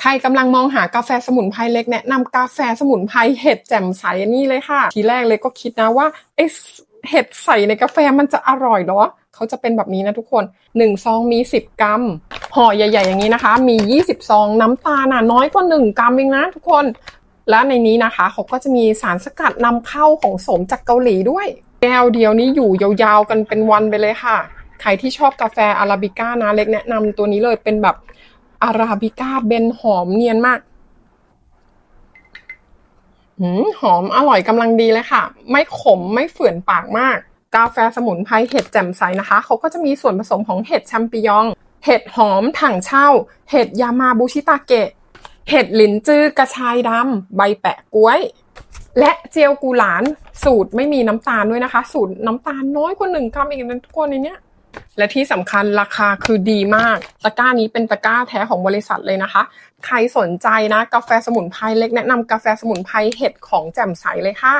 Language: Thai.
ใครกำลังมองหากาแฟสมุนไพรเล็กแนะนำกาแฟสมุนไพรเห็ดแจ่มใสนนี้เลยค่ะ ทีแรกเลยก็คิดนะว่าเอ๊ะเห็ดใส่ในกาแฟมันจะอร่อยเหรอเขาจะเป็นแบบนี้นะทุกคน1ซองมี 10 กรัมห่อใหญ่ ๆ อย่างนี้นะคะ มี 20 ซองน้ำตาลน่ะน้อยกว่า 1 กรัมเองนะทุกคน และในนี้นะคะเขาก็จะมีสารสกัดนำเข้าของสมจากเกาหลีด้วย แก้วเดียวนี้อยู่ยาวๆกันเป็นวันไปเลยค่ะ ใครที่ชอบกาแฟอาราบิก้านะเล็กแนะนำตัวนี้เลยเป็นแบบ อาราบิก้าเบนหอมเนียนมากหืมหอมอร่อยกำลังดีเลยค่ะ ไม่ขมไม่เฝื่อนปากมาก กาแฟสมุนไพรเห็ดแจ่มใสนะคะ เขาก็จะมีส่วนผสมของเห็ดแชมปิญอง เห็ดหอมถังเช่า เห็ดยามาบูชิตาเกะ เห็ดหลินจื้อกระชายดำใบแปะกล้วย และเจียวกูหลาน สูตรไม่มีน้ำตาลด้วยนะคะ สูตรน้ำตาลน้อยกว่าหนึ่งกรัมอีกนะทุกคนในเนี้ย และที่สำคัญราคาคือดีมาก ตะกร้านี้เป็นตะกร้าแท้ของบริษัทเลยนะคะ ใครสนใจนะ กาแฟสมุนไพรเล็กแนะนำกาแฟสมุนไพรเห็ดของแจ่มใสเลยค่ะ